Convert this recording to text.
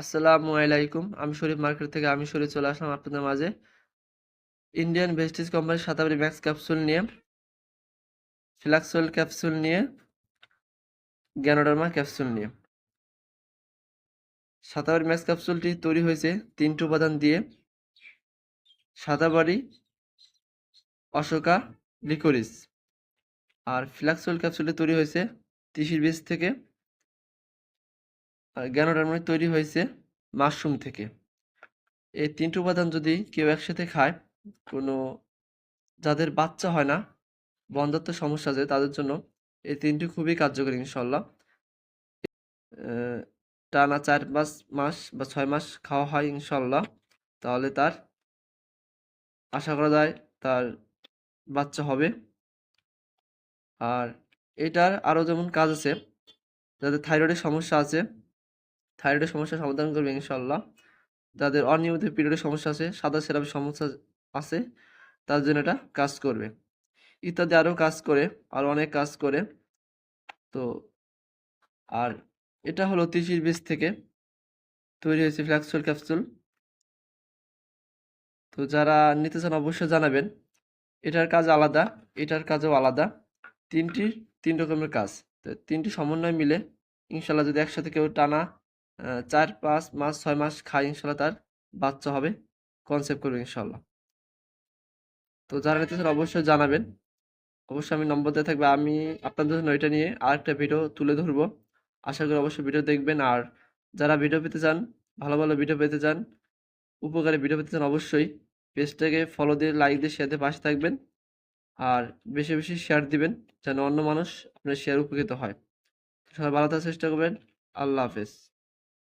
আসসালামু আলাইকুম। আমি শরীফ মার্কেট থেকে আমি শরীফ চলে আসলাম আপনাদের মাঝে। ইন্ডিয়ান ভেস্টিজ কোম্পানির সাতাবারি ম্যাক্স ক্যাপসুল নিয়ে ফ্লাক্সোল ক্যাপসুল নিয়ে গ্যানোডার্মা ক্যাপসুল নিয়ে। সাতাবারি ম্যাক্স ক্যাপসুলটি তৈরি হয়েছে তিনটি উপাদান দিয়ে। সাদাবাড়ি, অশোকা লিকোরিস আর ফ্লাক্সোল ক্যাপসুলটি তৈরি হয়েছে তিসির বীজ থেকে। আর গ্যানোডার্মাটি তৈরি হয়েছে মাশরুম থেকে। এই তিনটি উপাদান যদি কেউ একসাথে খায়, কোনো যাদের বাচ্চা হয় না, বন্ধাত্ম সমস্যা আছে, তাদের জন্য এই তিনটি খুবই কার্যকরী ইনশাল্লাহ টানা চার পাঁচ মাস বা ছয় মাস খাওয়া হয় ইনশাল্লাহ তাহলে তার আশা করা যায় তার বাচ্চা হবে। আর এটার আরও যেমন কাজ আছে, যাদের থাইরয়েডের সমস্যা আছে থাইরয়েডের সমস্যার সমাধান করবে ইনশাল্লাহ যাদের অনিয়মিত পিরিয়ডের সমস্যা আছে, সাদা সেরাপের সমস্যা আছে, তার জন্য এটা কাজ করবে। ইত্যাদি আরও কাজ করে আরও অনেক কাজ করে। তো আর এটা হলো তিসির বীজ থেকে তৈরি হয়েছে ফ্ল্যাক্সুয়াল ক্যাপসুল। তো যারা নিতে চান অবশ্যই জানাবেন। এটার কাজ আলাদা, এটার কাজও আলাদা। তিনটি, তিন রকমের কাজ। তো তিনটি সমন্বয় মিলে ইনশাল্লাহ যদি একসাথে কেউ টানা চার, পাঁচ মাস, ছয় মাস খায় ইনশাল্লাহ তার বাচ্চা হবে কনসেপ্ট করবে ইনশাল্লাহ। তো যারা নিতে চান অবশ্যই জানাবেন। অবশ্যই আমি নম্বর দেওয়া থাকবে। আমি আপনাদের জন্য এটা নিয়ে আরেকটা ভিডিও তুলে ধরবো। আশা করি অবশ্যই ভিডিও দেখবেন। আর যারা ভিডিও পেতে চান, ভালো ভালো ভিডিও পেতে চান, উপকারী ভিডিও পেতে চান অবশ্যই পেজটাকে ফলো দিয়ে লাইক দিয়ে শেয়ার দিয়ে পাশে থাকবেন। আর বেশি বেশি শেয়ার দিবেন যেন অন্য মানুষ আপনার শেয়ার উপকৃত হয়। সবাই ভালো থাকার চেষ্টা করবেন। আল্লাহ হাফেজ।